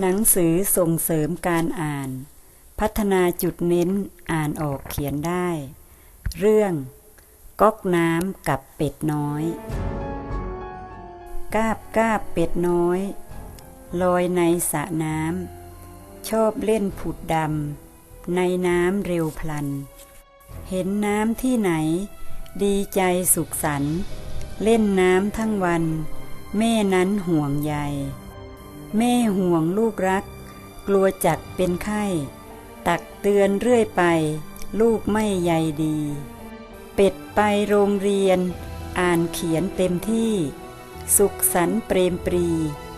หนังสือส่งเสริมการอ่าน พัฒนาจุดเน้นอ่านออกเขียนได้ เรื่อง ก๊อกน้ำกับเป็ดน้อย กาบกาบเป็ดน้อย ลอยในสระน้ำ ชอบเล่นผุดดำ ในน้ำเร็วพลัน เห็นน้ำที่ไหน ดีใจสุขสัน เล่นน้ำทั้งวัน แม่นั้นห่วงใย แม่ห่วงลูกรัก กลัวจักเป็นไข้ ตักเตือนเรื่อยไป ลูกไม่ใยดี เป็ดไปโรงเรียน อ่านเขียนเต็มที่ สุขสันเปรมปรี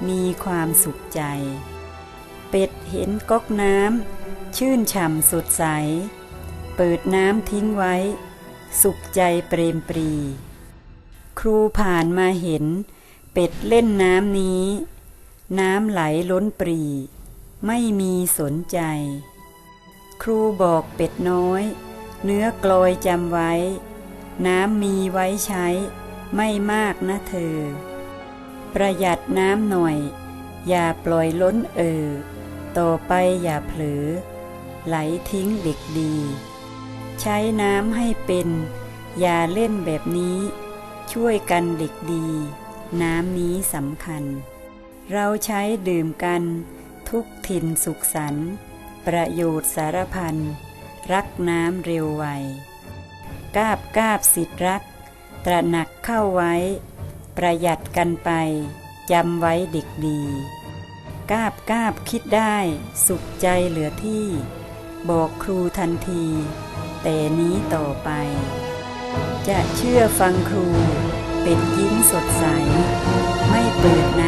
มีความสุขใจ เป็ดเห็นก๊อกน้ำชื่นฉ่ำสดใส เปิดน้ำทิ้งไว้ สุขใจเปรมปรี ครูผ่านมาเห็น เป็ดเล่นน้ำนี้ น้ำไหลล้นปรี ไม่มีสนใจ ครูบอกเป็ดน้อย เนื้อกลอยจำไว้ น้ำมีไว้ใช้ ไม่มากนะเธอ ประหยัดน้ำหน่อย อย่าปล่อยล้นเออ ต่อไปอย่าเผลอ ไหลทิ้งเด็กดี ใช้น้ำให้เป็น อย่าเล่นแบบนี้ ช่วยกันเด็กดี น้ำนี้สำคัญ เราใช้ดื่มกัน ทุกถิ่นสุขสันต์ประโยชน์สารพัน รักน้ำเร็วไว กาบกาบสิทธิรัก ตระหนักเข้าไว้ ประหยัดกันไป จำไว้เด็กดี กาบกาบคิดได้ สุขใจเหลือที่ บอกครูทันที แต่นี้ต่อไป จะเชื่อฟังครู เป็นยิ้มสดใส ไม่เปิดน้ำ